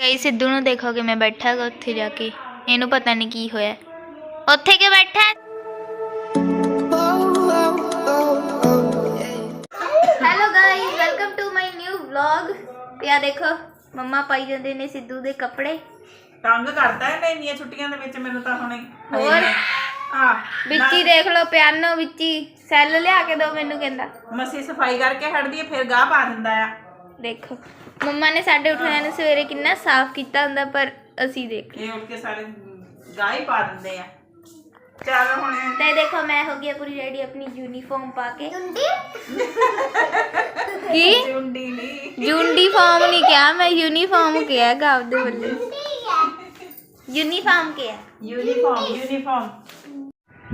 ਗਈ ਸਿੱਧੂ ਨੂੰ ਦੇਖੋਗੇ ਮੈਂ ਬੈਠਾ ਹੈਗਾ ਉੱਥੇ ਜਾ ਕੇ। ਇਹਨੂੰ ਪਤਾ ਨਹੀਂ ਕੀ ਹੋਇਆ। ਉੱਥੇ ਕਿ ਬੈਠਾ? ਹੈ? Hello guys welcome to my new vlog ਤੇ ਆ ਦੇਖੋ ਮੰਮਾ ਪਾਈ ਜਾਂਦੇ ਨੇ ਸਿੱਧੂ ਦੇ ਕੱਪੜੇ। ਤੰਗ ਕਰਦਾ ਇਹਨੇ ਇੰਨੀਆਂ ਛੁੱਟੀਆਂ ਦੇ ਵਿੱਚ ਮੈਨੂੰ ਤਾਂ ਹੁਣੇ ਹੋਰ? ਆ ਵਿੱਚ ਹੀ ਦੇਖ ਲਓ ਪਿਆਨੋ ਵਿੱਚ ਹੀ ਸੈੱਲ ਲਿਆ ਕੇ ਦਿਓ ਮੈਨੂੰ ਕਹਿੰਦਾ। ਮਸੀ ਸਫ਼ਾਈ ਕਰਕੇ ਹਟਦੀ ਹੈ ਫਿਰ ਗਾਹ ਪਾ ਦਿੰਦਾ ਆ। ਦੇਖੋ। ਮੰਮਾ ਨੇ ਸਾਡੇ ਉੱਠਿਆਂ ਨੂੰ ਸਵੇਰੇ ਕਿੰਨਾ ਸਾਫ਼ ਕੀਤਾ ਹੁੰਦਾ ਪਰ ਅਸੀਂ ਦੇਖ ਇਹ ਉੱਠ ਕੇ ਸਾਰੇ ਹੀ ਪਾ ਦਿੰਦੇ ਆ। ਚੱਲ ਹੁਣ ਤੇ ਦੇਖੋ ਮੈਂ ਹੋ ਗਈ ਪੂਰੀ ਰੈਡੀ ਆਪਣੀ ਯੂਨੀਫਾਰਮ ਪਾ ਕੇ। ਕੀ? ਚੁੰਡੀ ਨਹੀਂ ਯੂਨੀਫਾਰਮ ਨਹੀਂ ਕਿਹਾ ਮੈਂ ਯੂਨੀਫਾਰਮ ਕਿਹਾ ਗਾ ਆਪਦੇ ਵੱਲੋਂ। ਯੂਨੀਫਾਰਮ ਕਿਹਾ। ਯੂਨੀਫਾਰਮ ਯੂਨੀਫਾਰਮ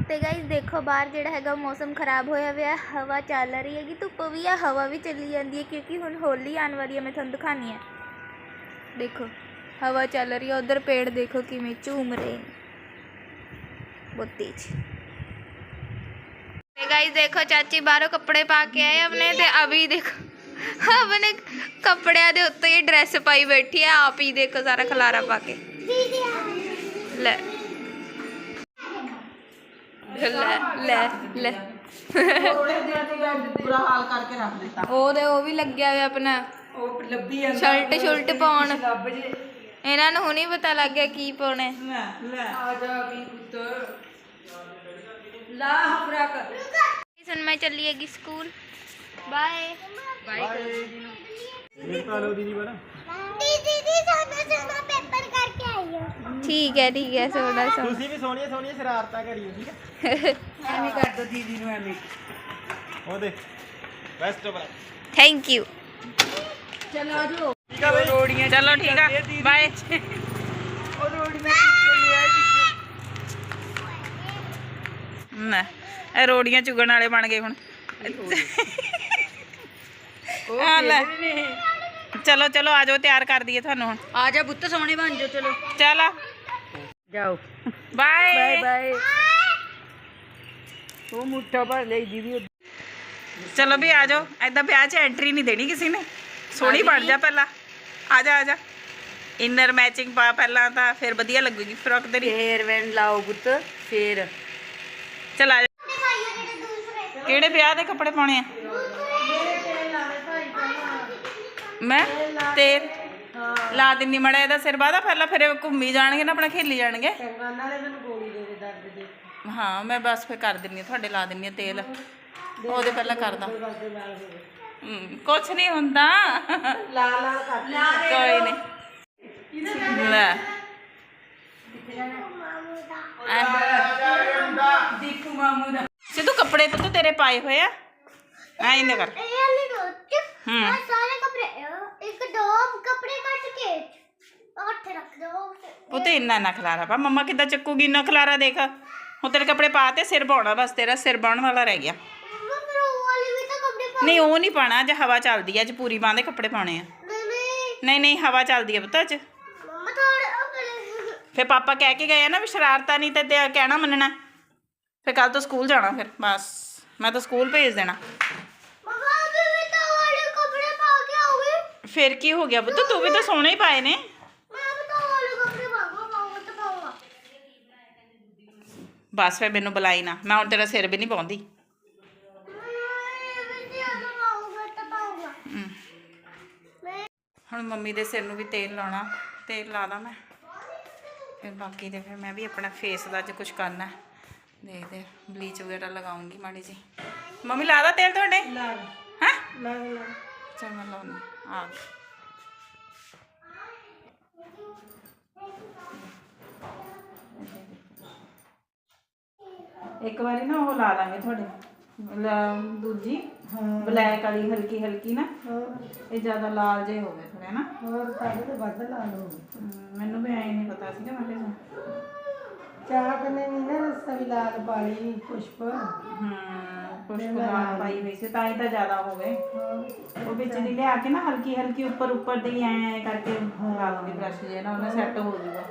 ਤੇ ਗਾਇਸ ਦੇਖੋ ਬਾਹਰ ਜਿਹੜਾ ਹੈਗਾ ਮੌਸਮ ਖਰਾਬ ਹੋਇਆ ਹੋਇਆ ਹੈ, ਹਵਾ ਚੱਲ ਰਹੀ ਹੈਗੀ ਧੁੱਪ ਵੀ ਆ ਹਵਾ ਵੀ ਚੱਲੀ ਜਾਂਦੀ ਹੈ ਕਿਉਂਕਿ ਹੁਣ ਹੋਲੀ ਆਉਣ ਵਾਲੀ ਹੈ ਮੈਂ ਤੁਹਾਨੂੰ ਦਿਖਾਣੀ ਹੈ। ਦੇਖੋ ਹਵਾ ਚੱਲ ਰਹੀ ਹੈ ਉਧਰ ਪੇੜ ਦੇਖੋ ਕਿਵੇਂ ਝੂਮ ਰਹੇ ਨੇ। ਬਹੁਤ ਤੇਜ਼। ਤੇ ਗਾਇਸ ਦੇਖੋ ਚਾਚੀ ਬਾਹਰੋਂ ਕੱਪੜੇ ਪਾ ਕੇ ਆਏ ਆਪਣੇ ਤੇ ਅਭੀ ਦੇਖੋ ਆਪਣੇ ਕੱਪੜਿਆਂ ਦੇ ਉੱਤੇ ਹੀ ਡਰੈਸ ਪਾਈ ਬੈਠੀ ਹੈ ਆਪ ਹੀ ਦੇਖੋ ਸਾਰਾ ਖਲਾਰਾ ਪਾ ਕੇ। ਲੈ ਲੈ ਲੈ। ਥੋੜੇ ਦਿਨਾਂ ਤੇ ਬੁਰਾ ਹਾਲ ਕਰਕੇ ਰੱਖ ਦਿੱਤਾ। ਉਹਦੇ ਉਹ ਵੀ ਲੱਗਿਆ ਹੋਇਆ ਆਪਣਾ। ਉਹ ਲੱਭੀ ਜਾਂਦਾ ਸ਼ਰਟ ਸ਼ੁਲਟ ਪਾਉਣ। ਲੱਭ ਜੇ। ਇਹਨਾਂ ਨੂੰ ਹੁਣੀ ਪਤਾ ਲੱਗ ਗਿਆ ਕੀ ਪਾਉਣਾ। ਹੈ। ਲੈ ਲੈ। ਆ ਜਾ ਵੀ ਪੁੱਤ। ਲਾ ਹਫਰਾ ਕਰ। ਹੁਣ ਮੈਂ ਚੱਲੀ ਹੈਗੀ ਸਕੂਲ। ਬਾਏ। ਠੀਕ ਹੈ ਠੀਕ ਹੈ ਸੋਨਾ ਸੋਨਾ ਤੁਸੀਂ ਵੀ ਸੋਹਣੀਆਂ ਸੋਹਣੀਆਂ ਸ਼ਰਾਰਤਾਂ ਕਰੀਓ ਠੀਕ ਹੈ? ਐਵੇਂ ਕਰ ਦੋ ਦੀਦੀ ਨੂੰ ਐਵੇਂ। ਉਹ ਦੇ ਬੈਸਟ ਆਫ ਥੈਂਕ ਯੂ ਚਲੋ ਆਜੋ ਠੀਕ ਆ ਬਈ। ਰੋੜੀਆਂ ਚਲੋ ਠੀਕ ਆ। ਬਾਏ ਉਹ ਰੋੜੀਆਂ ਚੁੱਕ ਲਿਆ ਨਾ ਇਹ ਰੋੜੀਆਂ ਚੁਗਣ ਵਾਲੇ ਬਣ ਗਏ ਹੁਣ। ਆ ਲੈ। ਚਲੋ ਚਲੋ ਆਜੋ ਤਿਆਰ ਕਰ ਦਈਏ ਤੁਹਾਨੂੰ ਹੁਣ। ਆ ਜਾ ਪੁੱਤ ਸੋਹਣੇ ਬਣ ਜਾ ਚਲੋ। ਚਲ ਜਾਓ। ਬਾਏ ਬਾਏ ਉਹ ਮੁੱਠਾ ਭਰ ਲਈ ਦੀਦੀ ਚਲੋ ਵੀ ਆਜੋ ਐਦਾਂ ਵਿਆਹ 'ਚ ਐਂਟਰੀ ਨਹੀਂ ਦੇਣੀ ਕਿਸੇ ਨੇ। ਸੋਹਣੀ ਬਣ ਜਾ ਪਹਿਲਾਂ। ਆ ਜਾ ਆ ਜਾ। ਇਨਰ ਮੈਚਿੰਗ ਪਾ ਪਹਿਲਾਂ ਤਾਂ ਫਿਰ ਵਧੀਆ ਲੱਗੂਗੀ ਫਰੋਕ ਤੇਰੀ। ਫੇਰ ਵੈਨ ਲਾਓ ਪੁੱਤ ਫੇਰ। ਚਲ ਆ ਜਾ। ਕਿਹੜੇ ਵਿਆਹ ਦੇ ਕੱਪੜੇ ਪਾਉਣੇ ਆ? ਮੈਂ ਤੇਲ ਲਾ ਦਿੰਨੀ ਮੜਾ ਇਹਦਾ ਸਿਰ ਬਾਦਾ ਪਹਿਲਾਂ ਫਿਰ ਇਹ ਘੁੰਮੀ ਜਾਣਗੇ ਨਾ, ਆਪਣਾ ਖੇਲੀ ਜਾਣਗੇ। ਹਾਂ, ਮੈਂ ਬਸ ਫਿਰ ਕਰ ਦਿੰਨੀ ਆ, ਤੁਹਾਡੇ ਲਾ ਦਿੰਨੀ ਆ ਤੇਲ। ਉਹਦੇ ਪਹਿਲਾਂ ਕਰਦਾ। ਹੂੰ, ਕੁਛ ਨਹੀਂ ਹੁੰਦਾ। ਲਾ ਲਾ ਕਰ ਕੋਈ ਨਹੀਂ ਲੈ। ਦੀਪੂ ਮਾਮੂ ਦਾ। ਸਿੱਧੂ, ਕੱਪੜੇ ਪੁੱਤ ਤੇਰੇ ਪਾਏ ਹੋਏ ਆ। ਐਂ ਨਾ ਕਰ। ਹੂੰ। ਸਾਰੇ ਕੱਪੜੇ ਅਹ, ਇੱਕ ਦੋ ਕੱਪੜੇ ਕੱਟ ਕੇ ਉੱਥੇ ਰੱਖ ਦੋ ਪੁੱਤ ਇੰਨਾ ਨਾ ਖਲਾਰਾ ਪਾ ਮੰਮਾ ਕਿੱਦਾਂ ਚੱਕੂਗੀ ਇੰਨਾ ਖਲਾਰਾ ਦੇਖ। ਹੁਣ ਤੇਰੇ ਕੱਪੜੇ ਪਾ ਤੇ ਸਿਰ ਪਾਉਣਾ ਬਸ ਤੇਰਾ ਸਿਰ ਬਾਉਣ ਵਾਲਾ ਰਹਿ ਗਿਆ। ਮੰਮਾ ਫਿਰ ਉਹ ਵਾਲੀ ਵੀ ਤਾਂ ਕੱਪੜੇ ਪਾ ਨਹੀਂ ਉਹ ਨਹੀਂ ਪਾਣਾ ਅੱਜ ਹਵਾ ਚੱਲਦੀ ਆ ਅੱਜ ਪੂਰੀ ਬਾਂਹ ਦੇ ਕੱਪੜੇ ਪਾਉਣੇ ਆ। ਨਹੀਂ ਨਹੀਂ। ਨਹੀਂ ਹਵਾ ਚੱਲਦੀ ਆ ਪੁੱਤ ਅੱਜ। ਮੰਮਾ ਥੋੜੇ ਆਪਣੇ ਫਿਰ ਪਾਪਾ ਕਹਿ ਕੇ ਗਏ ਆ ਨਾ ਵੀ ਸ਼ਰਾਰਤਾਂ ਨਹੀਂ ਤੇ ਤੇ ਕਹਿਣਾ ਮੰਨਣਾ। ਫਿਰ ਕੱਲ ਤੋਂ ਸਕੂਲ ਜਾਣਾ ਫਿਰ ਬਸ। ਮੈਂ ਤਾਂ ਸਕੂਲ ਭੇਜ ਦੇਣਾ ਮੰਮਾ ਅਭੀ ਵੀ ਤਾਂ ਵਾਲੇ ਕੱਪੜੇ ਪਾ ਕੇ ਆਉਗੀ ਫਿਰ ਕੀ ਹੋ ਗਿਆ ਪੁੱਤ? ਤੂੰ ਵੀ ਤਾਂ ਸੋਹਣੇ ਹੀ ਪਾਏ ਨੇ। ਬਸ ਫਿਰ ਮੈਨੂੰ ਬੁਲਾਈ ਨਾ ਮੈਂ ਹੁਣ ਤੇਰਾ ਸਿਰ ਵੀ ਨਹੀਂ ਪਾਉਂਦੀ। ਹੁਣ ਮੰਮੀ ਦੇ ਸਿਰ ਨੂੰ ਵੀ ਤੇਲ ਲਾਉਣਾ ਤੇਲ ਲਾ ਦਾਂ ਮੈਂ। ਫਿਰ ਬਾਕੀ ਦੇ ਫਿਰ ਮੈਂ ਵੀ ਆਪਣਾ ਫੇਸ ਦਾ ਅੱਜ ਕੁਝ ਕਰਨਾ। ਦੇਖਦੇ ਬਲੀਚ ਵਗੈਰਾ ਲਗਾਉਂਗੀ ਮਾੜੀ ਜੀ ਮੰਮੀ ਲਾ ਦਾ ਤੇਲ ਤੁਹਾਡੇ? ਲਾ। ਹਾਂ? ਲਾ ਲਾ। ਚਲ ਮੈਂ ਲਾਉਣੀ ਆ। ਇੱਕ ਵਾਰੀ ਨਾ ਉਹ ਲਾ ਦਾਂਗੇ ਤੁਹਾਡੇ। ਲ- ਦੂਜੀ ਬਲੈਕ ਵਾਲੀ ਹਲਕੀ ਹਲਕੀ ਨਾ। ਇਹ ਜ਼ਿਆਦਾ ਲਾਲ ਜੇ ਹੋ ਗਏ ਥੋੜੇ ਨਾ। ਹੋਰ ਸਾਡੇ ਤੇ ਵੱਧ ਲਾ ਲਓ ਹਮ, ਮੈਨੂੰ ਵੀ ਐ ਨਹੀਂ ਪਤਾ ਸੀਗਾ ਮੈਂ ਕਿਹਾ ਚਾਹ ਕਨੇ ਨਹੀਂ ਨਾ ਰਸਾ ਵੀ ਲਾਲ ਪਾਲੀ ਪੁਸ਼ਪ। ਹਮ। ਲਾਲ ਪਾਈ ਹੋਈ ਸੀ ਤਾਂ ਹੀ ਤਾਂ ਜ਼ਿਆਦਾ ਹੋ ਗਏ। ਉਹ ਵਿੱਚ ਦੀ ਲਿਆ ਕੇ ਨਾ ਹਲਕੀ ਹਲਕੀ ਉੱਪਰ ਉੱਪਰ ਦੀ ਐ ਕਰਕੇ ਲਾ ਲਵਾਂਗੇ ਬ੍ਰਸ਼ ਜੇ ਨਾ ਉਹਨੇ ਸੈੱਟ ਹੋ ਜਾਊਗਾ।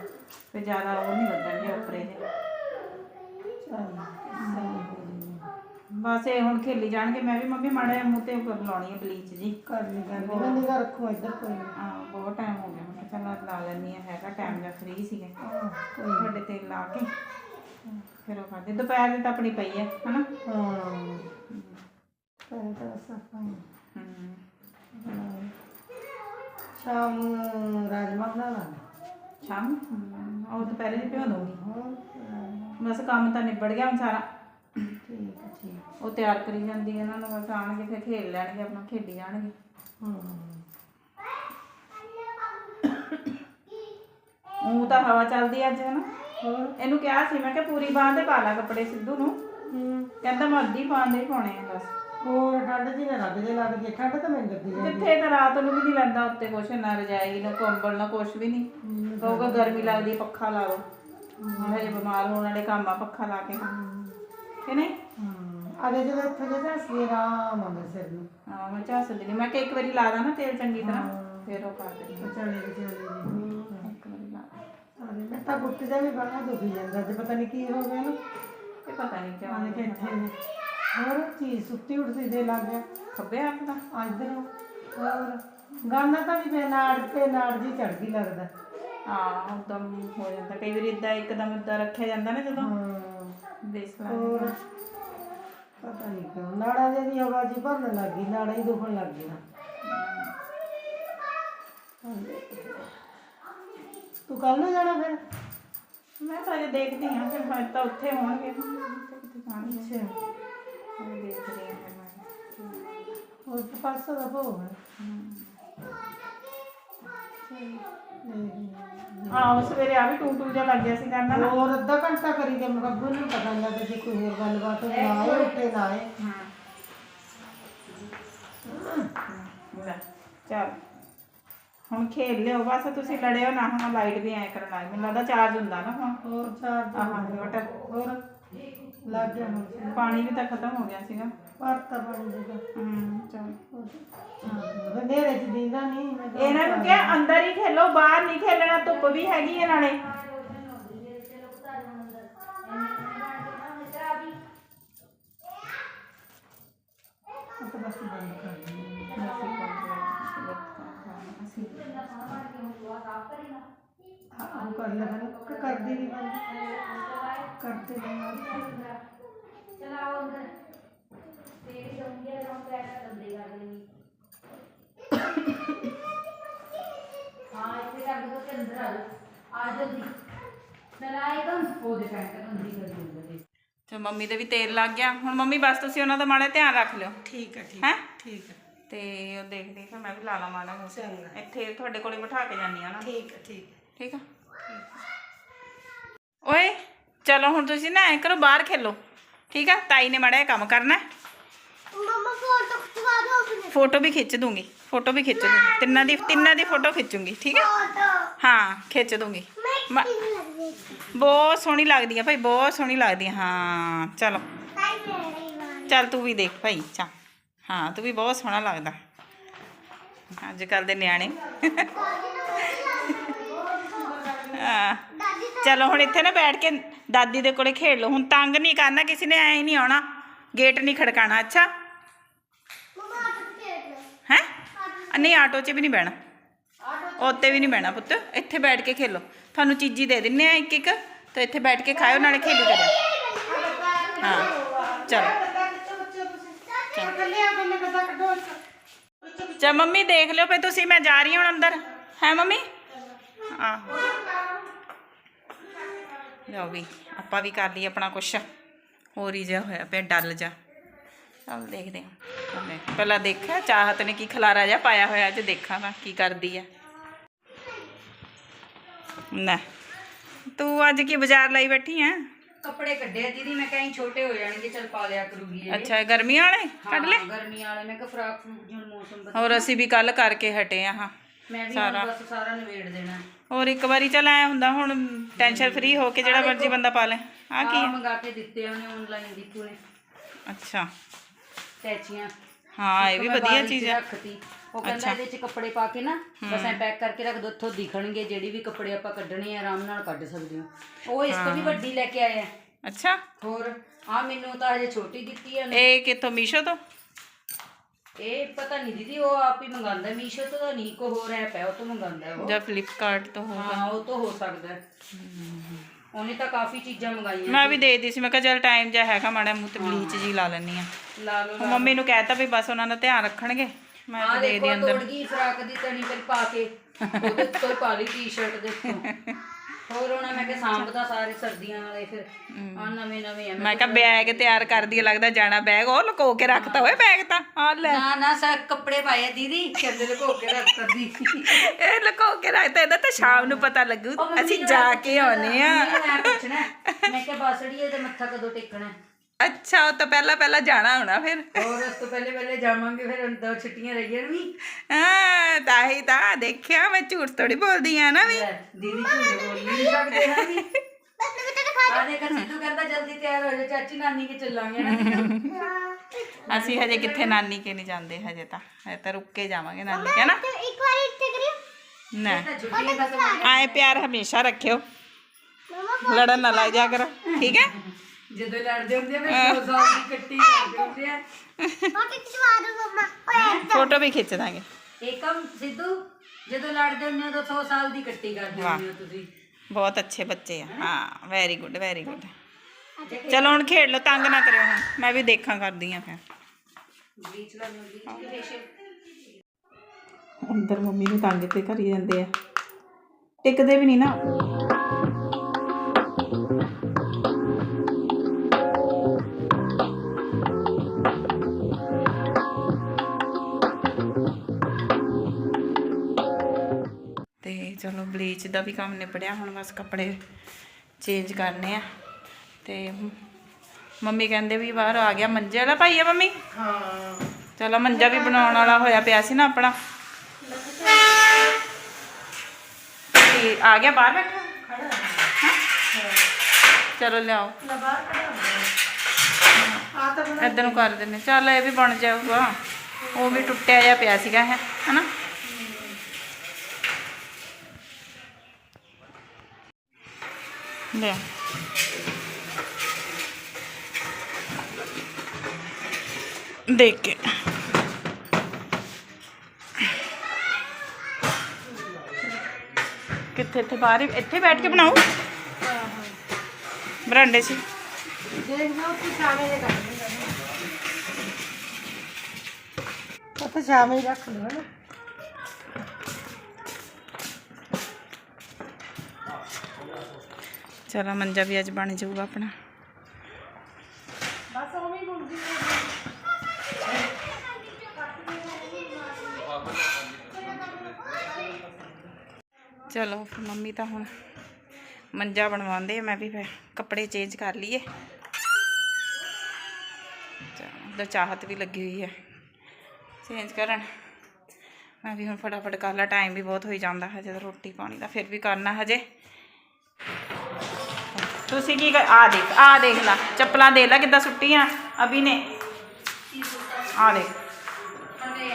ਫਿਰ ਜ਼ਿਆਦਾ ਉਹ ਨਹੀਂ ਲੱਗਣਗੇ ਉੱਪਰੇ ਹੋ ਜੂਗਾ ਬਸ ਇਹ ਹੁਣ ਖੇਲੀ ਜਾਣਗੇ ਮੈਂ ਵੀ ਮੰਮੀ ਮਾੜਾ ਜਿਹਾ ਮੂੰਹ ਤੇ ਉੱਪਰ ਲਾਉਣੀ ਹੈ ਬਲੀਚ ਜੀ। ਕਰ ਲਈ ਕਰ ਲਈ ਮੈਂ ਨਿਗਾਹ ਰੱਖੋ ਇੱਧਰ ਕੋਈ ਨਹੀਂ ਆ ਬਹੁਤ ਟਾਈਮ ਹੋ ਗਿਆ। ਮੈਂ ਕਿਹਾ ਚੱਲ ਲਾ ਲੈਣੀ ਆ ਹੈਗਾ ਟਾਈਮ ਜਾਂ ਫ੍ਰੀ ਸੀਗੇ। ਹਾਂ, ਤੁਹਾਡੇ ਤੇ ਲਾ ਕੇ। ਫਿਰ ਉਹ ਕਰਦੇ ਦੁਪਹਿਰ ਦੀ ਤਾਂ ਆਪਣੀ ਪਈ ਹੈ ਹਨਾ? ਹਾਂ। ਤਾਂ ਤਾਂ ਸਫ਼ਾਈ ਹਮ। ਸ਼ਾਮ ਨੂੰ ਰਾਜਮਾ ਬਣਾ ਲਾਂਗੇ। ਸ਼ਾਮ ਨੂੰ? ਹਮ, ਉਹ ਦੁਪਹਿਰੇ ਦੀ ਭਿਓ ਦਊਂਗੀ। ਹਾਂ ਬਸ ਕੰਮ ਤਾਂ ਨਿਬੜ ਗਿਆ ਹੁਣ ਸਾਰਾ। ਠੀਕ ਹੈ ਠੀਕ ਉਹ ਤਿਆਰ ਕਰੀ ਜਾਂਦੀ ਹੈ ਇਹਨਾਂ ਨੂੰ ਬਸ ਆਣਗੇ ਫਿਰ ਖੇਡ ਲੈਣਗੇ ਆਪਣਾ ਖੇਡੀ ਜਾਣਗੇ। ਹਾਂ। ਉਹ ਤਾਂ ਹਵਾ ਚੱਲਦੀ ਅੱਜ ਹਨਾ? ਹੋਰ? ਇਹਨੂੰ ਕਿਹਾ ਸੀ ਮੈਂ ਕਿ ਪੂਰੀ ਬਾਂਹ ਤੇ ਪਾ ਲਾ ਕੱਪੜੇ ਸਿੱਧੂ ਨੂੰ। ਹੂੰ। ਕਹਿੰਦਾ ਮੈਂ ਅੱਧੀ ਬਾਂਹ ਦੇ ਹੀ ਪਾਉਣੇ ਆ ਬਸ। ਹੋਰ ਠੰਡ ਜੀ ਨਾ ਲੱਗ ਜੇ ਲੱਗਦੀ ਹੈ। ਠੰਡ ਤਾਂ ਮੈਨੂੰ ਲੱਗੀ ਜਾਂਦੀ ਕਿੱਥੇ ਤਾਂ ਰਾਤ ਨੂੰ ਵੀ ਨਹੀਂ ਲੈਂਦਾ ਉੱਤੇ ਕੁਛ ਨਾ ਰਜਾਈ ਨਾ ਕੰਬਲ ਨਾ ਕੁਛ ਵੀ ਨਹੀਂ ਕਹੂਗਾ ਗਰਮੀ ਲੱਗਦੀ ਹੈ, ਪੱਖਾ ਲਾ ਲਓ। ਹਜੇ ਬਿਮਾਰ ਹੋਣ ਵਾਲੇ ਕੰਮ ਆ ਪੱਖਾ ਲਾ ਕੇ। ਕਿ ਨਹੀਂ? ਹਾਂ। ਅਗੇ ਜਦੋਂ ਇੱਥੇ ਜੇ ਤਾਂ ਸਵੇਰਾ ਆਉਂਦਾ ਸਿਰ ਨੂੰ। ਹਾਂ ਮੈਂ ਝੱਸਦੀ ਨਹੀਂ ਮੈਂ ਕਿ ਇੱਕ ਵਾਰੀ ਲਾ ਦਾਂ ਨਾ ਤੇਲ ਚੰਗੀ ਤਰ੍ਹਾਂ ਫਿਰ ਉਹ ਕਰ ਦਿੰਦੀ। ਹਾਂ। ਚਲੇ ਚਲੇ ਦਾਂ। ਅਰੇ ਮੈਂ ਤਾਂ ਗੁੱਟ ਜਾ ਵੀ ਬੜਾ ਦੁਖੀ ਜਾਂਦਾ ਅੱਜ ਪਤਾ ਨਹੀਂ ਕੀ ਹੋ ਗਿਆ ਨਾ। ਇਹ ਪਤਾ ਨਹੀਂ ਕਿਉਂ ਆਨੇ ਕਿ ਇੱਥੇ ਨੇ। ਹੋਰ ਚੀਜ਼ ਸੁੱਤੀ ਉੱਠਦੀ ਦੇ ਲੱਗ ਗਿਆ। ਖੱਬੇ ਹੱਥ ਦਾ? ਇਧਰ ਹੋਰ। ਗਾਣਾ ਤਾਂ ਵੀ ਮੈਂ ਨਾੜ ਤੇ ਨਾੜ ਜੀ ਚੜ ਗਈ ਲੱਗਦਾ। ਹਾਂ ਉਦਮ ਹੋ ਜਾਂਦਾ। ਕਈ ਵਾਰੀ ਇਦਾਂ ਇੱਕਦਮ ਇਦਾਂ ਰੱਖਿਆ ਜਾਂਦਾ ਨਾ ਜਦੋਂ। ਹਾਂ। ਬੇਸ ਲਾ। ਹੋਰ। ਪਤਾ ਨਹੀਂ ਕਿਉਂ ਨਾੜਾਂ ਜਿਹੀ ਦੀ ਆਵਾਜ਼ ਹੀ ਭਰਨ ਲੱਗ ਗਈ ਨਾੜਾਂ ਹੀ ਦੁਖਣ ਲੱਗ ਗਈਆਂ। ਤੂੰ ਕੱਲ ਨੂੰ ਜਾਣਾ ਫਿਰ ਮੈਂ ਤਾਂ ਅਜੇ ਦੇਖਦੀ ਹਾਂ ਫਿਰ ਮੈਂ ਤਾਂ ਉੱਥੇ ਹੋਣਗੇ ਕਿਤੇ ਜਾਣਗੇ ਅੱਛਾ ਮੈਂ ਦੇਖਦੀ ਹਾਂ ਫਿਰ ਮੈਂ ਹੋਰ ਤਾਂ ਪਾਸਾ ਦਾ ਭੋਗ ਹੈ ਹਾਂ ਉਹ ਸਵੇਰੇ ਆ ਵੀ ਟੂ ਟੂ ਜਿਹਾ ਲੱਗ ਗਿਆ ਸੀ ਕਰਨਾ ਨਾ ਹੋਰ ਅੱਧਾ ਘੰਟਾ ਕਰੀ ਤੇ ਮਕਬੂਲ ਨੂੰ ਪਤਾ ਨਹੀਂ ਲੱਗਦਾ ਜੇ ਕੋਈ ਹੋਰ ਗੱਲਬਾਤ ਹੋਵੇ ਨਾ ਆਏ ਉੱਠੇ ਨਾ ਆਏ ਲੈ ਚੱਲ ਹੁਣ ਖੇਲ ਲਿਓ ਬਸ ਤੁਸੀਂ ਲੜਿਓ ਨਾ ਹੁਣ ਲਾਈਟ ਵੀ ਐ ਕਰਨ ਲੱਗ ਮੈਨੂੰ ਲੱਗਦਾ ਚਾਰਜ ਹੁੰਦਾ ਨਾ ਹੁਣ। ਹੋਰ ਚਾਰ ਆਹ ਇਨਵਰਟਰ ਹੋਰ? ਲੱਗ ਗਿਆ ਹੁਣ। ਪਾਣੀ ਵੀ ਤਾਂ ਖਤਮ ਹੋ ਗਿਆ ਸੀਗਾ। ਭਰਤਾ ਪਾਣੀ ਦੇਗਾ ਹੂੰ ਚਲ। ਹਨੇਰੇ ਚ ਦੀਦਾ ਨਹੀਂ ਮੈਂ ਤਾਂ ਇਹਨਾਂ ਨੂੰ ਕਿਹਾ ਅੰਦਰ ਹੀ ਖੇਲੋ ਬਾਹਰ ਨਹੀਂ ਖੇਲਣਾ ਧੁੱਪ ਵੀ ਹੈਗੀ ਹੈ ਨਾਲੇ। ਆਪਾਂ ਬਸ ਬੰਦ ਕਰ ਦਿੰਦੇ ਹਾਂ ਉਹ ਕਰ ਲੈ ਬਣ ਕਰਦੀ ਵੀ ਬੰਦ ਕਰਤੇ ਬੰਦ ਤੇ ਮੰਮੀ ਦੇ ਵੀ ਤੇਲ ਲੱਗ ਗਿਆ ਹੁਣ ਮੰਮੀ ਬਸ ਤੁਸੀਂ ਉਹਨਾਂ ਦਾ ਮਾੜਾ ਧਿਆਨ ਰੱਖ ਲਿਓ ਠੀਕ ਹੈ ਠੀਕ ਹੈ ਠੀਕ ਹੈ चलो हम तुम ना करो बहर खेलो ठीक है ताई ने माड़ा काम करना फ़ोटो भी खिंच दूँगी फ़ोटो भी खिंच दूँगी तिना की तिना की फ़ोटो खिंचूँगी ठीक है हाँ खिंच दूँगी बहुत सोहनी लगती है भाई बहुत सोहनी लगती है हाँ चलो चल तू भी देख भाई चल ਹਾਂ, ਤੂੰ ਵੀ ਬਹੁਤ ਸੋਹਣਾ ਲੱਗਦਾ। ਅੱਜ ਕੱਲ ਦੇ ਨਿਆਣੇ। ਚਲੋ, ਹੁਣ ਇੱਥੇ ਨਾ ਬੈਠ ਕੇ ਦਾਦੀ ਦੇ ਕੋਲੇ ਖੇਡ ਲਓ। ਹੁਣ ਤੰਗ ਨਹੀਂ ਕਰਨਾ, ਕਿਸੇ ਨੇ ਐ ਨਹੀਂ ਆਉਣਾ। ਗੇਟ ਨਹੀਂ ਖੜਕਾਣਾ ਅੱਛਾ? ਹੈ? ਨਹੀਂ, ਆਟੋ 'ਚ ਵੀ ਨਹੀਂ ਬਹਿਣਾ। ਉੱਤੇ ਵੀ ਨਹੀਂ ਬਹਿਣਾ ਪੁੱਤ। ਇੱਥੇ ਬੈਠ ਕੇ ਖੇਲੋ। ਤੁਹਾਨੂੰ ਚੀਜ਼ੀ ਦੇ ਦਿੰਨੇ ਆ ਇੱਕ ਇੱਕ ਤਾਂ ਇੱਥੇ ਬੈਠ ਕੇ ਖਾਓ ਨਾਲੇ ਖੇਡੂ ਕਰਿਆ ਹਾਂ, ਚਲੋ। ਚਾ ਮੰਮੀ ਦੇਖ ਲਿਓ ਫੇ ਤੁਸੀਂ, ਮੈਂ ਜਾ ਰਹੀ ਹਾਂ ਹੁਣ ਅੰਦਰ। ਹੈ ਮੰਮੀ? ਆਹੋ। ਲਓ ਵੀ, ਆਪਾਂ ਵੀ ਕਰ ਲਈ ਆਪਣਾ ਕੁਛ। ਹੋਰ ਹੀ ਜਿਹਾ ਹੋਇਆ ਪਿਆ, ਡਲ ਜਾ ਚੱਲ ਦੇਖਦੇ ਹਾਂ। ਉਹਨੇ ਪਹਿਲਾਂ ਦੇਖਿਆ, ਚਾਹਤ ਨੇ ਕੀ ਖਲਾਰਾ ਜਿਹਾ ਪਾਇਆ ਹੋਇਆ, ਅੱਜ ਦੇਖਾਂ ਮੈਂ ਕੀ ਕਰਦੀ ਆ। ਨਾ ਤੂੰ ਅੱਜ ਕੀ ਬਾਜ਼ਾਰ ਲਈ ਬੈਠੀ ਆ ਕੱਪੜੇ ਕੱਢੇ ਆ ਦੀਦੀ ਮੈਂ ਕਹੀਂ ਛੋਟੇ ਹੋ ਜਾਣਗੇ ਚਲ ਪਾ ਲਿਆ ਕਰੂਗੀ ਇਹ। ਅੱਛਾ ਇਹ ਗਰਮੀਆਂ ਵਾਲੇ? ਕੱਢ ਲੈ? ਹਾਂ, ਗਰਮੀਆਂ ਵਾਲੇ ਮੈਂ ਕਿਹਾ ਫਰਾਕ ਫਰੂਕ ਜਿਉਂ ਮੌਸਮ ਬਦਲ ਹੋਰ ਅਸੀਂ ਵੀ ਕੱਲ ਕਰਕੇ ਹਟੇ ਆ ਹਾਂ। ਮੈਂ ਵੀ ਸਾਰਾ। ਹੁਣ ਬਸ ਸਾਰਾ ਨਿਬੇੜ ਦੇਣਾ। ਹੋਰ ਇੱਕ ਵਾਰੀ ਚੱਲ ਐ ਹੁੰਦਾ ਹੁਣ ਟੈਨਸ਼ਨ ਫ੍ਰੀ ਹੋ ਕੇ ਜਿਹੜਾ ਮਰਜ਼ੀ ਬੰਦਾ ਪਾ ਲੈ। ਆ ਕੀ ਆ? ਮੰਗਾ ਕੇ ਦਿੱਤੇ ਉਹਨੇ ਆਨਲਾਈਨ ਦੀਪੂ ਨੇ ਅੱਛਾ। ਟੈਚੀਆਂ ਹਾਂ ਇਹ ਵੀ ਵਧੀਆ ਚੀਜ਼ ਆ। ਰੱਖਤੀ। ਉਹ ਕਹਿੰਦਾ ਇਹਦੇ 'ਚ ਕੱਪੜੇ ਪਾ ਕੇ ਨਾ ਬਸ ਐ ਪੈਕ ਕਰਕੇ ਰੱਖ ਦੋ ਉੱਥੋਂ ਦਿਖਣਗੇ ਜਿਹੜੀ ਵੀ ਕੱਪੜੇ ਆਪਾਂ ਕੱਢਣੇ ਆ ਆਰਾਮ ਨਾਲ ਕੱਢ ਸਕਦੇ ਹੋ। ਉਹ ਇਸ ਤੋਂ ਵੀ ਵੱਡੀ ਲੈ ਕੇ ਆਏ ਆ। ਅੱਛਾ। ਹੋਰ ਆ ਮੈਨੂੰ ਤਾਂ ਹਜੇ ਛੋਟੀ ਦਿੱਤੀ ਆ ਇਹ ਕਿੱਥੋਂ ਮੀਸ਼ੋ ਤੋਂ? ਇਹ ਪਤਾ ਨਹੀਂ ਦੀਦੀ ਉਹ ਆਪ ਹੀ ਮੰਗਾਉਂਦਾ ਮੀਸ਼ੋ ਤੋਂ ਤਾਂ ਨਹੀਂ ਕੋ ਹੋਰ ਐਪ ਹੈ ਉਹ ਤੋਂ ਮੰਗਾਉਂਦਾ ਉਹ। ਜਾਂ ਫਲਿੱਪਕਾਰਟ ਤੋਂ ਹੋਊਗਾ। ਹਾਂ ਉਹ ਤੋਂ ਹੋ ਸਕਦਾ। ਉਹਨੇ ਤਾਂ ਕਾਫੀ ਚੀਜ਼ਾਂ ਮੰਗਾਈਆਂ ਮੈਂ ਵੀ ਦੇ ਦੀ ਸੀ ਮੈਂ ਕਿਹਾ ਚੱਲ ਟਾਈਮ ਜਿਹਾ ਹੈਗਾ ਮਾੜਾ ਮੂੰਹ ਤੇ ਬਲੀਚ ਜੀ ਲਾ ਲੈਣੀ ਆ ਲਾ ਲਓ ਮੰਮੀ ਨੂੰ ਕਹਿਤਾ ਵੀ ਬਸ ਉਹਨਾਂ ਦਾ ਧਿਆਨ ਰੱਖਣਗੇ। ਮੈਂ ਆ ਤਾਂ ਦੇ ਦੇਖੋ ਦੀ ਅੰਦਰ। ਤੋੜ ਗਈ ਫਰਾਕ ਦੀ ਤਣੀ ਪਰ ਪਾ ਕੇ ਉਹਦੇ ਤੋਂ ਪਾ ਲਈ ਟੀ-ਸ਼ਰਟ ਦੇਖੋ। ਹੋਰ ਉਹਨਾਂ ਮੈਂ ਕਿਹਾ ਸਾਂਭਦਾ ਸਾਰੇ ਸਰਦੀਆਂ ਵਾਲੇ ਫਿਰ। ਆ ਨਵੇਂ ਨਵੇਂ ਆ ਮੈਂ ਕਿਹਾ ਬੈਗ ਤਿਆਰ ਕਰਦੀ ਆ, ਲੱਗਦਾ ਜਾਣਾ ਬੈਗ ਉਹ ਲੁਕੋ ਕੇ ਰੱਖਤਾ ਓਏ ਬੈਗ ਤਾਂ। ਆ ਲੈ। ਨਾ ਨਾ ਸਾ ਕੱਪੜੇ ਪਾਏ ਆ ਦੀਦੀ ਕਹਿੰਦੇ ਲੁਕੋ ਕੇ ਰੱਖ ਕਰਦੀ ਇਹ ਲੁਕੋ ਕੇ ਰੱਖਤਾ ਇਹਦਾ ਤਾਂ ਸ਼ਾਮ ਨੂੰ ਪਤਾ ਲੱਗੂ। ਅਸੀਂ ਜਾ ਕੇ ਆਉਨੇ ਆ ਮੈਂ ਪੁੱਛਣਾ ਮੈਂ ਕਿਹਾ ਬਾਸੜੀਏ ਤੇ ਮੱਥਾ ਕਦੋਂ ਟੇਕਣਾ? ਹੈ? ਅੱਛਾ ਉਹ ਤਾਂ ਪਹਿਲਾਂ ਪਹਿਲਾਂ ਜਾਣਾ ਹੋਣਾ ਫਿਰ। ਹੋਰ ਉਸ ਤੋਂ ਪਹਿਲੇ ਪਹਿਲੇ ਜਾਵਾਂਗੇ ਫਿਰ ਦੋ ਛੁੱਟੀਆਂ ਰਹਿ ਜਾਣ ਵੀ। ਹਾਂ ਤਾਂ ਹੀ ਤਾਂ ਦੇਖਿਆ ਮੈਂ ਝੂਠ ਥੋੜੀ ਬੋਲਦੀ ਆ ਨਾ ਵੀ। ਦੀਦੀ ਝੂਠ ਬੋਲ ਨਹੀਂ ਸਕਦੇ ਨਾ ਵੀ ਆ ਦੇਖ ਸਿੱਧੂ ਕਹਿੰਦਾ ਜਲਦੀ ਤਿਆਰ ਹੋ ਜਾ ਚਾਚੀ ਨਾਨੀ ਕੇ ਚੱਲਾਂਗੇ ਨਾ। ਅਸੀਂ ਹਜੇ ਕਿੱਥੇ ਨਾਨੀ ਕੇ ਨਹੀਂ ਜਾਂਦੇ ਹਜੇ ਤਾਂ। ਹਜੇ ਤਾਂ ਰੁੱਕ ਕੇ ਜਾਵਾਂਗੇ ਨਾਨੀ ਕੇ ਨਾ? ਇੱਕ ਵਾਰ ਇੱਥੇ ਕਰਿਓ। ਨਾ। ਆਏ ਪਿਆਰ ਹਮੇਸ਼ਾ ਰੱਖਿਓ। ਲੜਨ ਨਾ ਲੱਗ ਜਾ ਕਰੋ ਠੀਕ ਹੈ? ਜਦੋਂ ਲੜਦੇ ਹੁੰਦੇ ਆ ਫਿਰ ਦੋ ਸਾਲ ਦੀ ਕੱਟੀ ਕਰਦੇ ਹੁੰਦੇ ਆ। ਫੋਟੋ ਖਿਚਵਾ ਦੋ ਮਮਾ। ਓਏ ਫੋਟੋ ਵੀ ਖਿੱਚ ਦਾਂਗੇ। ਏਕਮ ਸਿੱਧੂ ਜਦੋਂ ਲੜਦੇ ਹੁੰਦੇ ਹੋ ਤਾਂ 100 ਸਾਲ ਦੀ ਕੱਟੀ ਕਰਦੇ ਹੁੰਦੇ ਹੋ ਤੁਸੀਂ। ਬਹੁਤ ਅੱਛੇ ਬੱਚੇ ਆ। ਹਾਂ ਵੈਰੀ ਗੁੱਡ ਵੈਰੀ ਗੁੱਡ ਚਲੋ ਹੁਣ ਖੇਡ ਲਓ ਤੰਗ ਨਾ ਕਰਿਓ ਹੁਣ। ਮੈਂ ਵੀ ਦੇਖਾਂ ਕਰਦੀ ਆ ਫਿਰ। ਬੀਚ ਲਾ ਬੀਚ ਫੇਸ਼ੀਅਲ ਅੰਦਰ ਮੰਮੀ ਨੂੰ ਤੰਗ ਤੇ ਕਰੀ ਜਾਂਦੇ ਆ। ਟਿਕਦੇ ਵੀ ਨਹੀਂ ਨਾ। ਬਲੀਚ ਦਾ ਵੀ ਕੰਮ ਨਿਬੜਿਆ ਹੁਣ ਬਸ ਕੱਪੜੇ ਚੇਂਜ ਕਰਨੇ ਆ। ਤੇ ਮੰਮੀ ਕਹਿੰਦੇ ਵੀ ਬਾਹਰ ਆ ਗਿਆ ਮੰਜੇ ਵਾਲਾ ਭਾਈ ਆ ਮੰਮੀ? ਹਾਂ। ਚਲੋ ਮੰਜਾ ਵੀ ਬਣਾਉਣ ਵਾਲਾ ਹੋਇਆ ਪਿਆ ਸੀ ਨਾ ਆਪਣਾ। ਤੇ ਆ ਗਿਆ ਬਾਹਰ ਬੈਠਾ? ਚਲੋ ਲਿਆਓ। ਇੱਧਰ ਨੂੰ ਕਰ ਦਿੰਨੇ ਚੱਲ ਇਹ ਵੀ ਬਣ ਜਾਊਗਾ। ਉਹ ਵੀ ਟੁੱਟਿਆ ਜਿਹਾ ਪਿਆ ਸੀਗਾ ਹੈ ਹਨਾ? ਲੈ ਦੇਖ ਕੇ ਕਿੱਥੇ ਇੱਥੇ ਬਾਹਰ ਹੀ- ਇੱਥੇ ਬੈਠ ਕੇ ਬਣਾਓ ਬਰਾਂਡੇ 'ਚ ਦੇਖਣਾ ਉੱਥੇ ਸ਼ਾਮੇ ਦੇ ਕਰ ਉੱਥੇ ਸ਼ਾਮੇ ਹੀ ਰੱਖ ਲਓ ਨਾ ਚਲੋ ਮੰਜਾ ਵੀ ਅੱਜ ਬਣ ਜਾਊਗਾ ਆਪਣਾ। ਬਸ ਉਵੇਂ ਹੀ ਮੁੜਦੀ ਚਲੋ ਫਿਰ ਮੰਮੀ ਤਾਂ ਹੁਣ ਮੰਜਾ ਬਣਵਾਉਂਦੇ ਆ ਮੈਂ ਵੀ ਫਿਰ ਕੱਪੜੇ ਚੇਂਜ ਕਰ ਲਈਏ। ਚਲੋ ਚਾਹਤ ਵੀ ਲੱਗੀ ਹੋਈ ਹੈ। ਚੇਂਜ ਕਰਨ। ਮੈਂ ਵੀ ਹੁਣ ਫਟਾਫਟ ਕਰ ਲਾ ਟਾਈਮ ਵੀ ਬਹੁਤ ਹੋਈ ਜਾਂਦਾ ਹਜੇ ਰੋਟੀ ਪਾਣੀ ਦਾ ਫਿਰ ਵੀ ਕਰਨਾ ਹਜੇ। ਤੁਸੀਂ ਕੀ ਕਰ ਆ ਦੇਖ ਆ ਦੇਖ ਲਾ ਚੱਪਲਾਂ ਦੇ ਲੈ ਕਿੱਦਾਂ ਸੁੱਟੀਆਂ ਅਭੀ ਨੇ। ਆ ਦੇਖ।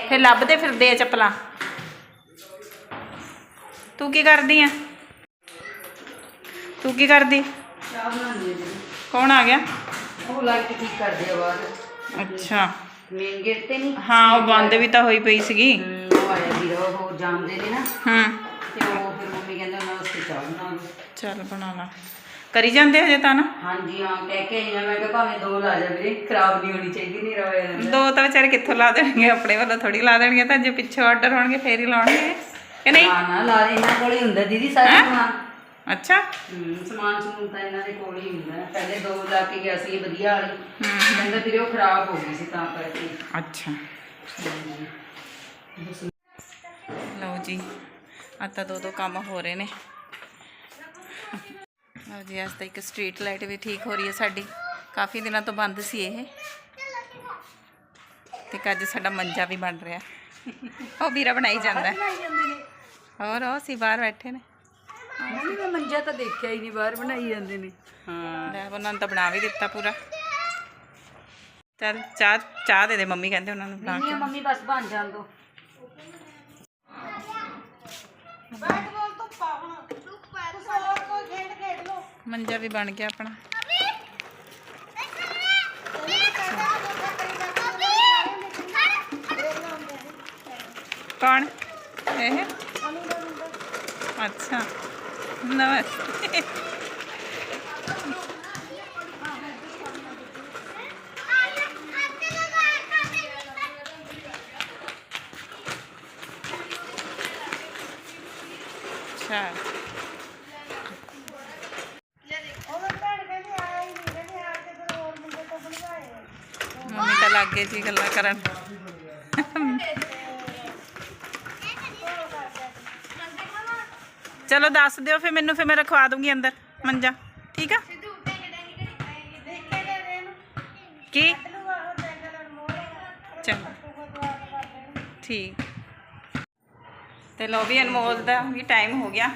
ਫਿਰ ਲੱਭਦੇ ਫਿਰਦੇ ਆ ਚੱਪਲਾਂ। ਤੂੰ ਕੀ ਕਰਦੀ ਆ? ਤੂੰ ਕੀ ਕਰਦੀ? ਚਾਹ ਬਣਾਉਂਦੇ ਜੀ ਕੌਣ ਆ ਗਿਆ? ਉਹ ਲਾਈਟ ਠੀਕ ਕਰਦੇ ਆ ਬਾਅਦ ਅੱਛਾ। ਮੇਨ ਗੇਟ ਤੇ ਨਹੀਂ। ਹਾਂ ਉਹ ਬੰਦ ਵੀ ਤਾਂ ਹੋਈ ਪਈ ਸੀਗੀ। ਉਹ ਆਇਆ ਵੀਰ ਉਹ ਜਾਣਦੇ ਨੇ ਨਾ। ਹੂੰ। ਤੇ ਉਹ ਫਿਰ ਮੰਮੀ ਕਹਿੰਦੇ ਉਹਨਾਂ ਵਾਸਤੇ ਚਾਹ ਬਣਾ ਲਓ। ਚੱਲ ਬਣਾ ਲਾ। ਕਰੀ ਜਾਂਦੇ ਹਜੇ ਤਾਂ ਨਾ? ਹਾਂਜੀ ਹਾਂ ਕਹਿ ਕੇ ਆਈ ਮੈਂ ਕਿਹਾ ਭਾਵੇਂ ਦੋ ਲਾ ਜਾ ਵੀਰੇ ਖਰਾਬ ਨਹੀਂ ਹੋਣੀ ਚਾਹੀਦੀ ਨਹੀਂ ਜਾਂਦਾ ਦੋ ਤਾਂ ਵਿਚਾਰੇ ਕਿੱਥੋਂ ਲਾ ਦੇਣਗੇ? ਆਪਣੇ ਵੱਲੋਂ ਥੋੜੀ ਲਾ ਦੇਣਗੇ ਤਾਂ ਜੇ ਪਿੱਛੋਂ ਆਰਡਰ ਹੋਣਗੇ ਫੇਰ ਹੀ ਲਾਉਣਗੇ ਕਿ ਨਹੀਂ? ਨਾ ਨਾ ਲਾ ਦੇ ਇਹਨਾਂ ਕੋਲ ਹੀ ਹੁੰਦਾ ਦੀਦੀ ਸਾਰਾ ਸਮਾਨ। ਅੱਛਾ। ਹਮ, ਸਮਾਨ ਸਮੂਨ ਤਾਂ ਇਹਨਾਂ ਦੇ ਕੋਲ ਹੀ ਹੁੰਦਾ। ਪਹਿਲੇ ਦੋ ਲਾ ਕੇ ਗਿਆ ਸੀ ਵਧੀਆ ਵਾਲੀ। ਕਹਿੰਦਾ ਵੀਰੇ ਉਹ ਖਰਾਬ ਹੋ ਗਈ ਸੀ ਤਾਂ ਕਰਕੇ। ਅੱਛਾ। ਲਓ ਜੀ ਆ ਤਾਂ ਦੋ ਦੋ ਕੰਮ ਹੋ ਰਹੇ ਨੇ। ਲਓ ਜੀ ਅੱਜ ਤਾਂ ਇੱਕ ਸਟਰੀਟ ਲਾਈਟ ਵੀ ਠੀਕ ਹੋ ਰਹੀ ਹੈ ਸਾਡੀ। ਕਾਫੀ ਦਿਨਾਂ ਤੋਂ ਬੰਦ ਸੀ ਇਹ। ਤੇ ਅੱਜ ਸਾਡਾ ਮੰਜਾ ਵੀ ਬਣ ਰਿਹਾ। ਉਹ ਵੀਰਾ ਬਣਾਈ ਜਾਂਦਾ। ਹੋਰ ਉਹ ਸੀ ਬਾਹਰ ਬੈਠੇ ਨੇ। ਮੰਮੀ ਮੈਂ ਮੰਜਾ ਤਾਂ ਦੇਖਿਆ ਹੀ ਨਹੀਂ ਬਾਹਰ ਬਣਾਈ ਜਾਂਦੇ ਨੇ। ਹਾਂ। ਲੈ ਉਹਨਾਂ ਨੂੰ ਤਾਂ ਬਣਾ ਵੀ ਦਿੱਤਾ ਪੂਰਾ। ਚੱਲ ਚਾਹ ਚਾਹ ਦੇ ਦੇ ਮੰਮੀ ਕਹਿੰਦੇ ਉਹਨਾਂ ਨੂੰ ਬਣਾ ਨਹੀਂ ਕੇ। ਮੰਮੀ ਬਸ ਬਣ ਜਾਣ ਦੋ। मंजा भी बन गया अपना कौन है अच्छा नमस्ते ਲੱਗ ਗਏ ਗੱਲਾਂ ਕਰਨ। ਚਲੋ ਦੱਸ ਦਿਓ, ਫਿਰ ਮੈਨੂੰ, ਫਿਰ ਮੈਂ ਰਖਵਾ ਦੂੰਗੀ ਅੰਦਰ, ਮੰਜਾ। ਠੀਕ ਆ? ਕੀ? ਚੰਗਾ। ਠੀਕ। ਤੇ ਲੋ ਵੀ ਅਨਮੋਲ ਦਾ ਵੀ ਟਾਈਮ ਹੋ ਗਿਆ।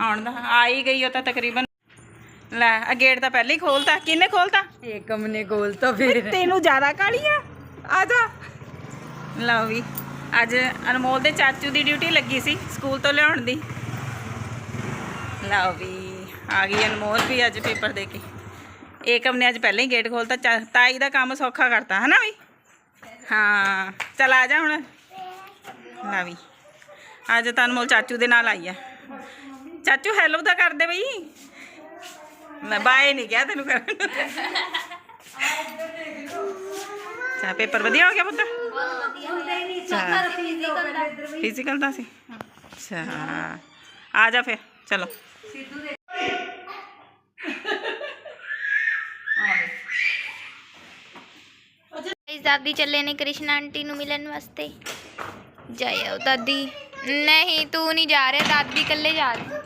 ਆਉਣ ਦਾ, ਆ ਹੀ ਗਈ ਉਹ ਤਾਂ ਤਕਰੀਬਨ। ਲੈ, ਆ ਗੇਟ ਤਾਂ ਪਹਿਲਾਂ ਹੀ ਖੋਲਤਾ। ਕਿਹਨੇ ਖੋਲਤਾ? ਏਕਮ ਨੇ ਗੋਲ ਤਾਂ ਫਿਰ। ਤੈਨੂੰ ਜ਼ਿਆਦਾ ਕਾਲੀ ਆ? ਆ ਜਾ। ਲਓ ਵੀ ਅੱਜ ਅਨਮੋਲ ਦੇ ਚਾਚੂ ਦੀ ਡਿਊਟੀ ਲੱਗੀ ਸੀ ਸਕੂਲ ਤੋਂ ਲਿਆਉਣ ਦੀ। ਲਓ ਵੀ ਆ ਗਈ ਅਨਮੋਲ ਵੀ ਅੱਜ ਪੇਪਰ ਦੇ ਕੇ। ਏਕਮ ਨੇ ਅੱਜ ਪਹਿਲਾਂ ਹੀ ਗੇਟ ਖੋਲਤਾ ਤਾਈ ਦਾ ਕੰਮ ਸੌਖਾ ਕਰਤਾ ਹਨਾ ਵੀ? ਹਾਂ ਚਲ ਆ ਜਾ ਹੁਣ। ਲੈ ਵੀ ਅੱਜ ਤਾਂ ਅਨਮੋਲ ਚਾਚੂ ਦੇ ਨਾਲ ਆਈ ਆ। ਚਾਚੂ ਹੈਲੋ ਦੇ ਬਈ। ਮੈਂ ਬਾਏ ਨਹੀਂ ਕਿਹਾ ਤੈਨੂੰ ਕਰਨ ਚਾ ਪੇਪਰ ਵਧੀਆ ਹੋ ਗਿਆ ਪੁੱਤ? ਫਿਜ਼ੀਕਲ ਦਾ ਸੀ। ਅੱਛਾ, ਆ ਜਾ ਫਿਰ, ਚਲੋ। ਇਸ ਦਾਦੀ ਚੱਲੇ ਨੇ ਕ੍ਰਿਸ਼ਨ ਆਂਟੀ ਨੂੰ ਮਿਲਣ ਵਾਸਤੇ। ਜਾਇਓ ਦਾਦੀ। ਨਹੀਂ, ਤੂੰ ਨਹੀਂ ਜਾ ਰਿਹਾ, ਦਾਦੀ ਇਕੱਲੇ ਜਾ ਰਹੀ।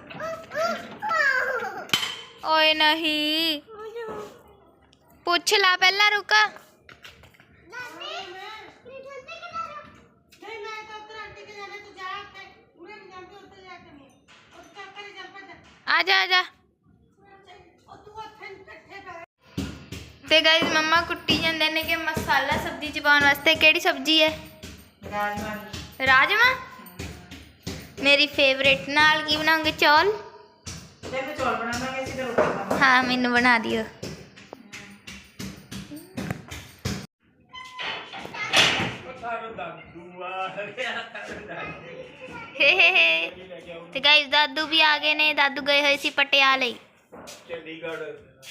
ਓਏ ਨਹੀਂ ਪੁੱਛ ਲਾ ਪਹਿਲਾਂ ਰੁਕ ਆ ਜਾ ਆ ਜਾ ਤੇ ਗਾਇਸ ਮੰਮਾ ਕੁੱਟੀ ਜਾਂਦੇ ਨੇ ਕਿ ਮਸਾਲਾ ਸਬਜ਼ੀ ਚ ਪਾਉਣ ਵਾਸਤੇ ਕਿਹੜੀ ਸਬਜ਼ੀ ਹੈ ਰਾਜਮਾ ਮੇਰੀ ਫੇਵਰੇਟ ਨਾਲ ਕੀ ਹਾਂ ਮੈਨੂੰ ਬਣਾ ਦਿਓ। ਹੇ ਹੇ ਹੇ। ਤੇ ਗਾਇਸ ਦਾਦੂ ਵੀ ਆ ਗਏ ਨੇ। ਦਾਦੂ ਗਏ ਹੋਏ ਸੀ ਪਟਿਆਲੇ। ਚੰਡੀਗੜ੍ਹ।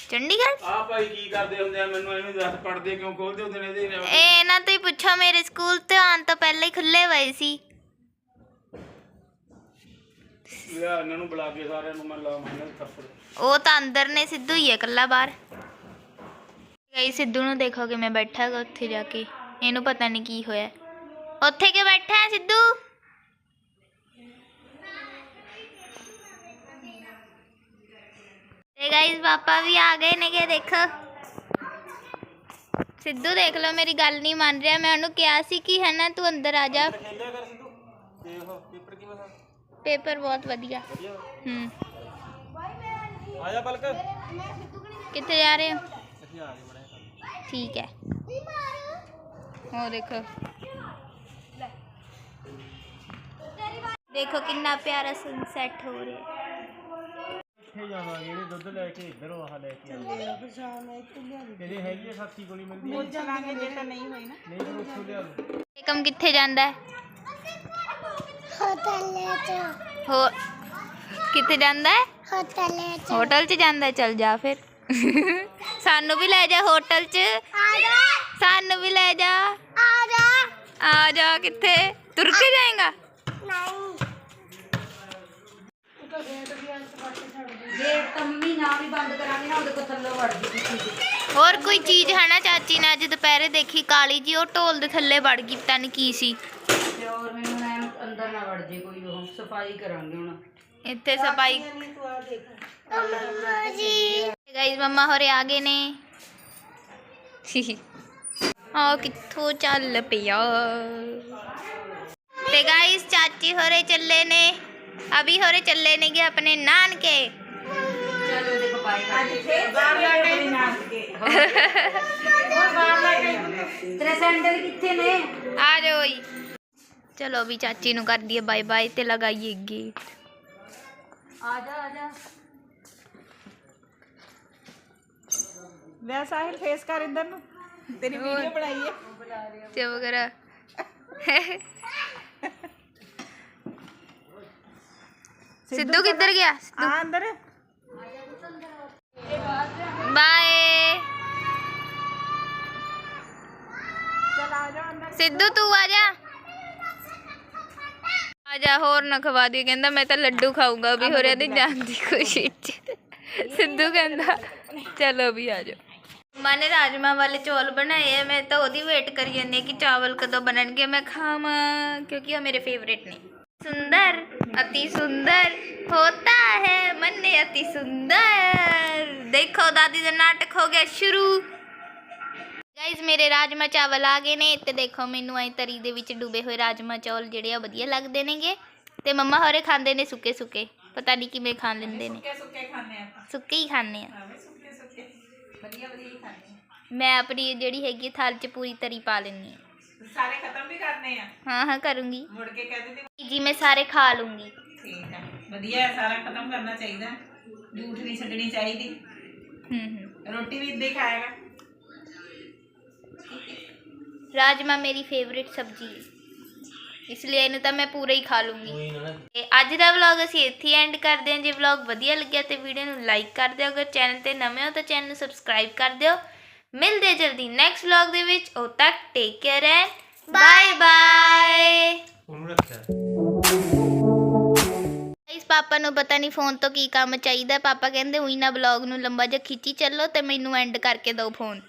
ਚੰਡੀਗੜ੍ਹ? ਆ ਭਾਈ ਕੀ ਕਰਦੇ ਹੁੰਦੇ ਆ? ਮੈਨੂੰ ਇਹਨੂੰ ਦੱਸ ਪੜਦੇ ਕਿਉਂ ਖੋਲਦੇ ਹੁੰਦੇ ਨੇ ਇਹਦੇ ਇਹ ਇਹਨਾਂ ਤੋਂ ਹੀ ਪੁੱਛੋ ਮੇਰੇ ਸਕੂਲ ਤੇ ਆਉਣ ਤੋਂ ਪਹਿਲਾਂ ਹੀ ਖੁੱਲੇ ਹੋਏ ਸੀ। ਲਿਆ ਇਹਨਾਂ ਨੂੰ ਬੁਲਾ ਕੇ ਸਾਰਿਆਂ ਨੂੰ ਮੈਂ ਲਾਵਾਂ ਇਹਨਾਂ ਦੇ ਥੱਪੜ। ਉਹ ਤਾਂ ਅੰਦਰ ਨੇ ਸਿੱਧੂ ਹੀ ਹੈ ਇਕੱਲਾ ਬਾਹਰ। ਗਈ ਸਿੱਧੂ ਨੂੰ ਦੇਖੋ ਕਿ ਮੈਂ ਬੈਠਾ ਹੈਗਾ ਉੱਥੇ ਜਾ ਕੇ। ਇਹਨੂੰ ਪਤਾ ਨਹੀਂ ਕੀ ਹੋਇਆ। ਉੱਥੇ ਕਿ ਬੈਠਾ ਹੈ ਸਿੱਧੂ? ਤੇ ਗਾਇਸ ਪਾਪਾ ਵੀ ਆ ਗਏ ਨੇ ਕਿ ਦੇਖੋ। ਸਿੱਧੂ ਦੇਖ ਲਓ ਮੇਰੀ ਗੱਲ ਨਹੀਂ ਮੰਨ ਰਿਹਾ। ਮੈਂ ਉਹਨੂੰ ਕਿਹਾ ਸੀ ਕਿ ਹੈ ਨਾ ਤੂੰ ਅੰਦਰ ਆ ਜਾ। ਖੇਲਿਆ ਕਰ ਸਿੱਧੂ। ਦੇਖੋ ਪੇਪਰ ਕਿਵੇਂ ਦਾ ਪੇਪਰ ਬਹੁਤ ਵਧੀਆ ਹੂੰ ਆ ਜਾ ਬਲਕ ਕਿੱਥੇ ਜਾ ਰਹੇ ਹੋ ਅਸੀਂ ਆ ਗਏ ਬੜੇ ਠੀਕ ਹੈ ਉਹ ਦੇਖੋ ਦੇਖੋ ਕਿੰਨਾ ਪਿਆਰਾ ਸਨਸੈਟ ਹੋ ਰਿਹਾ ਹੈ ਇੱਥੇ ਜਾਵਾਂਗੇ ਇਹਦੇ ਦੁੱਧ ਲੈ ਕੇ ਇੱਧਰੋਂ ਆਹ ਲੈ ਕੇ ਆਵਾਂਗੇ ਇਹਦੇ ਹੈਗੀ ਆ ਸਾਥੀ ਕੋਲ ਹੀ ਮਿਲਦੀ ਹੈ ਚਲਾਂਗੇ ਜੇ ਤਾਂ ਨਹੀਂ ਹੋਈ ਨਾ ਨਹੀਂ ਫਿਰ ਉੱਥੋਂ ਲਿਆ ਲਓ ਏਕਮ ਕਿੱਥੇ ਜਾਂਦਾ ਹੈ ਹੋਟਲ ਚ। ਹੋ ਕਿੱਥੇ ਜਾਂਦਾ ਹੈ? ਹੋਟਲ ਚ। ਹੋਟਲ 'ਚ ਜਾਂਦਾ ਹੈ, ਚੱਲ ਜਾ ਫਿਰ। ਸਾਨੂੰ ਵੀ ਲੈ ਜਾ ਹੋਟਲ 'ਚ। ਆ ਜਾ। ਸਾਨੂੰ ਵੀ ਲੈ ਜਾ। ਆ ਜਾ। ਆ ਜਾ ਕਿੱਥੇ? ਤੁਰ ਕੇ ਜਾਏਗਾ? ਨਹੀਂ। ਗੇਟ ਤਾਂ ਮੰਮੀ ਨਾ ਵੀ ਬੰਦ ਕਰਾਂਗੇ ਨਾ ਉਹਦੇ ਕੋਲ ਥੱਲੇ ਵੜ ਜੂਗੀ ਚੀਜ਼। ਹੋਰ ਕੋਈ ਚੀਜ਼ ਹੈ ਨਾ ਚਾਚੀ ਨੇ ਅੱਜ ਦੁਪਹਿਰੇ ਦੇਖੀ ਕਾਲੀ ਜੀ ਉਹ ਢੋਲ ਦੇ ਥੱਲੇ ਵੜ ਗਈ ਪਤਾ ਨਹੀਂ ਕੀ ਸੀ ਤੇ ਹੋਰ ਮੈਨੂੰ ਨਾ ਐਨ ਅੰਦਰ ਨਾ ਵੜ ਜੇ ਕੋਈ ਉਹ ਸਫ਼ਾਈ ਕਰਾਂਗੇ ਹੁਣ। ਇੱਥੇ ਸਫ਼ਾਈ ਜੀ ਗਾਈਜ਼ ਮੰਮਾ ਹੋਰੇ ਆ ਗਏ ਨੇ। ਆ ਕਿੱਥੋਂ ਚੱਲ ਪਿਆ? ਤੇ ਗਾਈਜ਼ ਚਾਚੀ ਹੋਰੇ ਚੱਲੇ ਨੇ। ਅਭੀ ਹੋਰੇ ਚੱਲੇ ਨੇ ਗੇ ਆਪਣੇ ਨਾਨਕੇ। ਚਲ ਉਹਦੇ ਕੋ ਪਾਈ ਤੇਰੇ ਸੈਂਡਲ ਕਿੱਥੇ ਨੇ? ਆ ਜਾਓ ਜੀ। ਚਲੋ ਵੀ ਚਾਚੀ ਨੂੰ ਕਰ ਦਈਏ ਬਾਏ ਬਾਏ ਤੇ ਲਗਾਈਏ ਗੇਟ ਆ ਜਾ ਆ ਜਾ ਲੈ ਸਾਹਿਲ ਫੇਸ ਕਰ ਇੱਧਰ ਨੂੰ ਤੇਰੀ ਵੀਡੀਓ ਬਣਾਈ ਹੈ ਚੁੱਪ ਕਰ ਸਿੱਧੂ ਕਿੱਧਰ ਗਿਆ ਆ ਅੰਦਰ ਬਾਏ ਸਿੱਧੂ ਤੂੰ ਆ ਜਾ ਆ ਜਾ ਹੋਰ ਨਾ ਖਵਾ ਦੀ ਕਹਿੰਦਾ ਮੈਂ ਤਾਂ ਲੱਡੂ ਖਾਊਂਗਾ ਵੀ ਹੋਰ ਇਹਦੀ ਜਾਨ ਦੀ ਖੁਸ਼ੀ ਚ। ਸਿੱਧੂ ਕਹਿੰਦਾ ਚਲੋ ਵੀ ਆ ਜਾ ਮਾਂ ਰਾਜਮਾ ਵਾਲੇ ਚੌਲ ਬਣਾਏ ਆ ਮੈਂ ਤਾਂ ਉਹਦੀ ਵੇਟ ਕਰੀ ਜਾਂਦੀ ਹਾਂ ਕਿ ਚਾਵਲ ਕਦੋਂ ਬਣਨਗੇ ਮੈਂ ਖਾਵਾਂ ਕਿਉਂਕਿ ਉਹ ਮੇਰੇ ਫੇਵਰੇਟ ਨੇ। ਸੁੰਦਰ ਅਤੀ ਸੁੰਦਰ ਹੋਤਾ ਹੈ ਮੰਨੇ ਅਤੀ ਸੁੰਦਰ। ਦੇਖੋ ਦਾਦੀ ਦਾ ਨਾਟਕ ਹੋ ਗਿਆ ਸ਼ੁਰੂ। ਗਾਇਜ਼ ਮੇਰੇ ਰਾਜਮਾ ਚਾਵਲ ਆ ਗਏ ਨੇ ਤੇ ਦੇਖੋ ਮੈਨੂੰ ਐ ਤਰੀ ਦੇ ਵਿੱਚ ਡੁੱਬੇ ਹੋਏ ਰਾਜਮਾ ਚਾਵਲ ਜਿਹੜੇ ਆ ਵਧੀਆ ਲੱਗਦੇ ਨੇਗੇ। ਤੇ ਮੰਮਾ ਹੋਰੇ ਖਾਂਦੇ ਨੇ ਸੁੱਕੇ ਸੁੱਕੇ। ਪਤਾ ਨਹੀਂ ਕਿਵੇਂ ਖਾ ਲੈਂਦੇ ਨੇ। ਸੁੱਕੇ ਸੁੱਕੇ ਖਾਣੇ ਆਪਾਂ। ਸੁੱਕੇ ਹੀ ਖਾਂਦੇ ਆ। ਆਵੇ ਸੁੱਕੇ ਸੁੱਕੇ। ਵਧੀਆ ਵਧੀਆ ਹੀ ਖਾਣੇ ਆ। ਮੈਂ ਆਪਣੀ ਜਿਹੜੀ ਹੈਗੀ ਥਾਲ 'ਚ ਪੂਰੀ ਤਰੀ ਪਾ ਲੈਂਦੀ ਆ। ਸਾਰੇ ਖਤਮ ਵੀ ਕਰਨੇ ਆ? ਹਾਂ ਹਾਂ ਕਰੂੰਗੀ। ਮੁੜ ਕੇ ਕਹਿ ਦਿੰਦੇ ਜੀ ਮੈਂ ਸਾਰੇ ਖਾ ਲੂੰਗੀ। ਠੀਕ ਆ। ਵਧੀਆ ਸਾਰਾ ਖਤਮ ਕਰਨਾ ਚਾਹੀਦਾ। ਝੂਠ ਨਹੀਂ ਛੱਡਣੀ ਚਾਹੀਦੀ। ਹੂੰ ਹੂੰ। ਰੋਟੀ ਵੀ ਇੱਦਾਂ ਹੀ ਖਾਏਗਾ। ਰਾਜਮਾ ਮੇਰੀ ਫੇਵਰਿਟ ਸਬਜ਼ੀ ਹੈ। ਇਸ ਲਈ ਇਹਨੂੰ ਤਾਂ ਮੈਂ ਪੂਰਾ ਹੀ ਖਾ ਲੂੰਗੀ। ਤੇ ਅੱਜ ਦਾ ਵਲੌਗ ਅਸੀਂ ਇੱਥੇ ਐਂਡ ਕਰਦੇ ਹਾਂ। ਜੇ ਵਲੌਗ ਵਧੀਆ ਲੱਗਿਆ ਤੇ ਵੀਡੀਓ ਨੂੰ ਲਾਈਕ ਕਰ ਦਿਓ। ਅਗਰ ਚੈਨਲ ਤੇ ਨਵੇਂ ਹੋ ਤਾਂ ਚੈਨਲ ਨੂੰ ਸਬਸਕ੍ਰਾਈਬ ਕਰ ਦਿਓ। ਮਿਲਦੇ ਜਲਦੀ ਨੈਕਸਟ ਵਲੌਗ ਦੇ ਵਿੱਚ। ਉਦੋਂ ਤੱਕ take care and bye bye ਉਹਨੂੰ ਪਾਪਾ ਨੂੰ ਪਤਾ ਨਹੀਂ ਫੋਨ ਤੋਂ ਕੀ ਕੰਮ ਚਾਹੀਦਾ। ਪਾਪਾ ਕਹਿੰਦੇ ਉਹੀ ਨਾ ਵਲੌਗ ਨੂੰ ਲੰਬਾ ਜਿਹਾ ਖਿੱਚੀ ਚੱਲੋ ਤੇ ਮੈਨੂੰ ਐਂਡ ਕਰਕੇ ਦਿਓ ਫੋਨ